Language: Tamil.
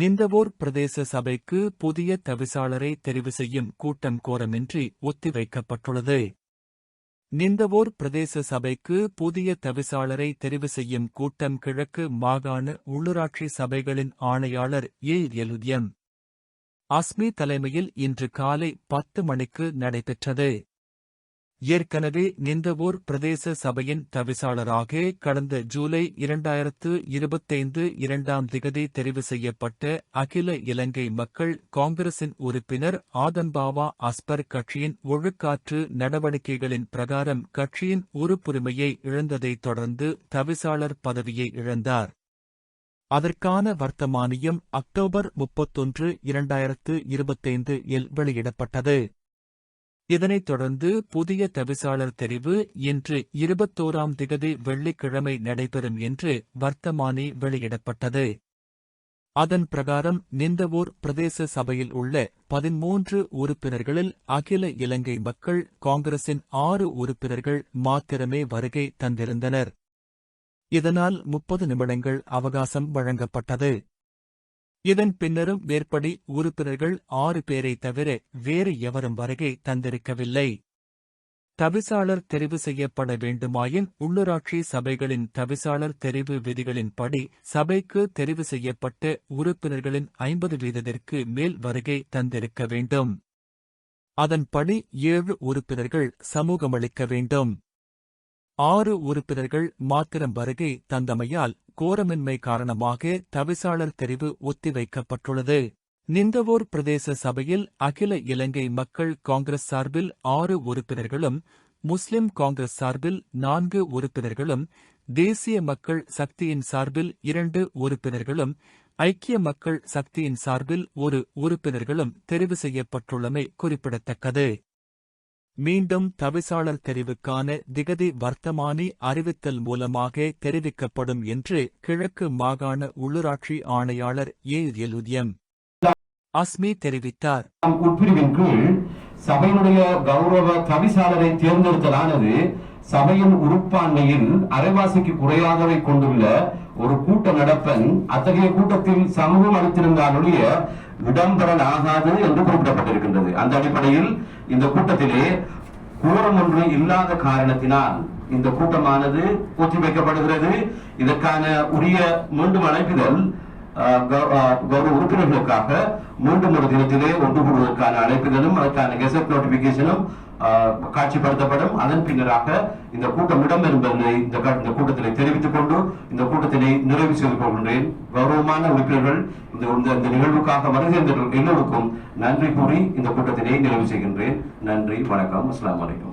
நிந்தவோர் பிரதேச சபைக்கு புதிய தவிசாளரை தெரிவு செய்யும் கூட்டம் கோரமின்றி ஒத்திவைக்கப்பட்டுள்ளது. நிந்தவோர் பிரதேச சபைக்கு புதிய தவிசாளரை தெரிவு செய்யும் கூட்டம் கிழக்கு மாகாண உள்ளூராட்சி சபைகளின் ஆணையாளர் ஏ. எலுதியம் அஸ்மி தலைமையில் இன்று காலை பத்து மணிக்கு நடைபெற்றது. ஏற்கனவே நிந்தவூர் பிரதேச சபையின் தவிசாளராக கடந்த ஜூலை இரண்டாயிரத்து இருபத்தைந்து இரண்டாம் திகதி தெரிவு செய்யப்பட்ட அகில இலங்கை மக்கள் காங்கிரசின் உறுப்பினர் ஆதம்பாவா அஸ்பர் கட்சியின் ஒழுக்காற்று நடவடிக்கைகளின் பிரகாரம் கட்சியின் உறுப்புரிமையை இழந்ததைத் தொடர்ந்து தவிசாளர் பதவியை இழந்தார். அதற்கான வர்த்தமானியம் அக்டோபர் முப்பத்தொன்று இரண்டாயிரத்து இருபத்தைந்து இல் வெளியிடப்பட்டது. இதனைத் தொடர்ந்து புதிய தவிசாளர் தெரிவு இன்று இருபத்தோராம் திகதி வெள்ளிக்கிழமை நடைபெறும் என்று வர்த்தமானி வெளியிடப்பட்டது. அதன் பிரகாரம் நிந்தவூர் பிரதேச சபையில் உள்ள பதிமூன்று உறுப்பினர்களில் அகில இலங்கை மக்கள் காங்கிரசின் ஆறு உறுப்பினர்கள் மாத்திரமே வருகை தந்திருந்தனர். இதனால் முப்பது நிமிடங்கள் அவகாசம் வழங்கப்பட்டது. இதன் பின்னரும் மேற்படி உறுப்பினர்கள் ஆறு பேரை தவிர வேறு எவரும் வருகை தந்திருக்கவில்லை. தவிசாளர் தெரிவு செய்யப்பட வேண்டுமாயின் உள்ளூராட்சி சபைகளின் தவிசாளர் தெரிவு விதிகளின்படி சபைக்கு தெரிவு செய்யப்பட்ட உறுப்பினர்களின் ஐம்பது வீதத்திற்கு மேல் வருகை தந்திருக்க வேண்டும். அதன்படி ஏழு உறுப்பினர்கள் சமூகமளிக்க வேண்டும். ஆறு உறுப்பினர்கள் மாத்திரம் வருகை தந்தமையால் கோரமின்மை காரணமாக தவிசாளர் தெரிவு ஒத்திவைக்கப்பட்டுள்ளது. நிந்தவோர் பிரதேச சபையில் அகில இலங்கை மக்கள் காங்கிரஸ் சார்பில் ஆறு உறுப்பினர்களும் முஸ்லிம் காங்கிரஸ் சார்பில் நான்கு உறுப்பினர்களும் தேசிய மக்கள் சக்தியின் சார்பில் இரண்டு உறுப்பினர்களும் ஐக்கிய மக்கள் சக்தியின் சார்பில் ஒரு உறுப்பினர்களும் தெரிவு செய்யப்பட்டுள்ளமை குறிப்பிடத்தக்கது. மீண்டும் தவிசாளர் தெரிவுக்கான திகதி வர்த்தமானி அறிவித்தல் மூலமாக தெரிவிக்கப்படும் என்று கிழக்கு மாகாண உள்ளூராட்சி ஆணையாளர் ஏ. எலுதியம். அஸ்மி தெரிவித்தார். உட்பிரிவின் கீழ் சபையினுடைய கௌரவ தவிசாளரை தேர்ந்தெடுத்தலானது சபையின் உறுப்பாண்மையில் அரைவாசிக்கு குறையாதவை கொண்டுள்ள ஒரு கூட்ட நடப்பன் அத்தகைய கூட்டத்தில் சமூகம் அளித்திருந்தாலுடைய இடம்பெறலாகாது என்று குறிப்பிடப்பட்டிருக்கின்றது. அந்த அடிப்படையில் இந்த கூட்டத்திலே கூறம் ஒன்று இல்லாத காரணத்தினால் இந்த கூட்டமானது ஒத்திவைக்கப்படுகிறது. இதற்கான உரிய மீண்டும் அழைப்புதல் கௌரவ உறுப்பினர்களுக்காக மீண்டும் ஒரு தினத்திலே ஒன்று கூடுவதற்கான அழைப்புகளும் அதற்கான கெசட் நோட்டிபிகேஷனும் காட்சிப்படுத்தப்படும். அதன் பின்னராக இந்த கூட்டம் இடம்பெறும் இந்த க- இந்த தெரிவித்துக் கொண்டு இந்த கூட்டத்தினை நிறைவு செய்து கொள்கின்றேன். கௌரவமான உறுப்பினர்கள் இந்த இந்த- நிகழ்வுக்காக வருகின்ற எல்லோருக்கும் நன்றி கூறி இந்த கூட்டத்தினை நிறைவு செய்கின்றேன். நன்றி வணக்கம் அஸ்லாம் வலைக்கம்